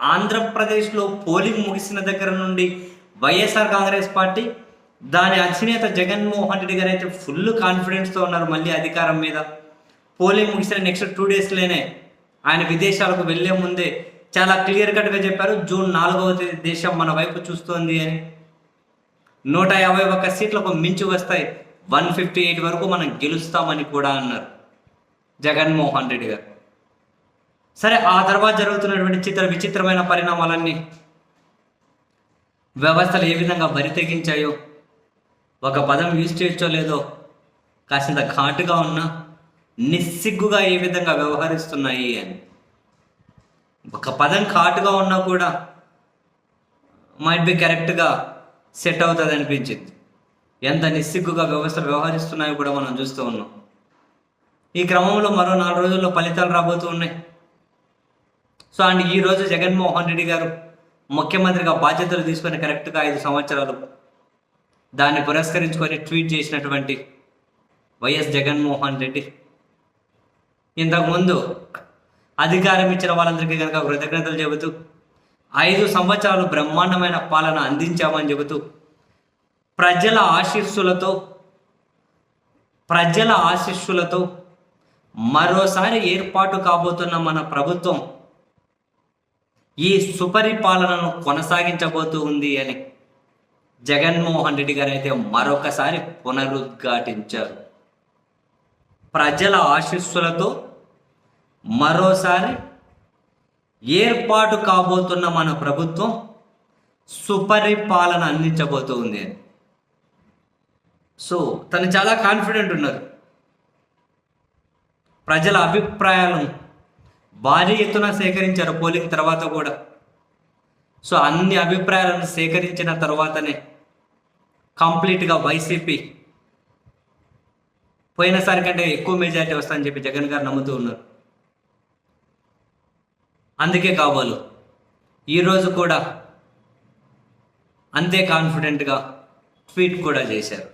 ఆంధ్రప్రదేశ్లో పోలింగ్ ముగిసిన దగ్గర నుండి వైఎస్ఆర్ కాంగ్రెస్ పార్టీ దాని అధినేత జగన్మోహన్ రెడ్డి గారు అయితే ఫుల్ కాన్ఫిడెన్స్తో ఉన్నారు మళ్ళీ అధికారం మీద. పోలింగ్ ముగిసిన నెక్స్ట్ టూ డేస్లోనే ఆయన విదేశాలకు వెళ్ళే ముందే చాలా క్లియర్ కట్గా చెప్పారు జూన్ నాలుగవ తేదీ దేశం మన వైపు చూస్తోంది అని. నూట యాభై ఒక్క సీట్లకు మించి వస్తాయి వన్ ఫిఫ్టీ ఎయిట్ వరకు మనం గెలుస్తామని కూడా అన్నారు జగన్మోహన్ రెడ్డి గారు. సరే ఆ తర్వాత జరుగుతున్నటువంటి చిత్ర విచిత్రమైన పరిణామాలన్నీ వ్యవస్థలు ఏ విధంగా బరి తెగించాయో ఒక పదం యూజ్ చేయొచ్చో లేదో కాసింత ఘాటుగా ఉన్నా నిస్సిగ్గుగా ఏ విధంగా వ్యవహరిస్తున్నాయి అని. ఒక పదం ఘాటుగా ఉన్నా కూడా మైట్ బి కరెక్ట్గా సెట్ అవుతుంది అనిపించింది. ఎంత నిస్సిగ్గుగా వ్యవస్థలు వ్యవహరిస్తున్నాయో కూడా మనం చూస్తూ ఉన్నాం. ఈ క్రమంలో మరో నాలుగు రోజుల్లో ఫలితాలు రాబోతూ ఉన్నాయి. సో అండ్ ఈ రోజు జగన్మోహన్ రెడ్డి గారు ముఖ్యమంత్రిగా బాధ్యతలు తీసుకొని కరెక్ట్గా ఐదు సంవత్సరాలు దాన్ని పురస్కరించుకొని ట్వీట్ చేసినటువంటి వైఎస్ జగన్మోహన్ రెడ్డి. ఇంతకుముందు అధికారం ఇచ్చిన వాళ్ళందరికీ కనుక కృతజ్ఞతలు చెబుతూ ఐదు సంవత్సరాలు బ్రహ్మాండమైన పాలన అందించామని చెబుతూ ప్రజల ఆశీస్సులతో ప్రజల ఆశీస్సులతో మరోసారి ఏర్పాటు కాబోతున్న మన ప్రభుత్వం ఈ సుపరిపాలనను కొనసాగించబోతూ ఉంది అని జగన్మోహన్ రెడ్డి గారు అయితే మరొకసారి పునరుద్ఘాటించారు. ప్రజల ఆశీస్సులతో మరోసారి ఏర్పాటు కాబోతున్న మన ప్రభుత్వం సుపరిపాలన అందించబోతూ ఉంది అని. సో తను చాలా కాన్ఫిడెంట్ ఉన్నారు. ప్రజల అభిప్రాయాలను భారీ ఎత్తున సేకరించారు పోలింగ్ తర్వాత కూడా. సో అన్ని అభిప్రాయాలను సేకరించిన తర్వాతనే కంప్లీట్గా వైసీపీ పోయినసారి కంటే ఎక్కువ మెజారిటీ వస్తుందని చెప్పి జగన్ గారు నమ్ముతూ ఉన్నారు. అందుకే కావాలి ఈరోజు కూడా అంతే కాన్ఫిడెంట్గా ట్వీట్ కూడా చేశారు.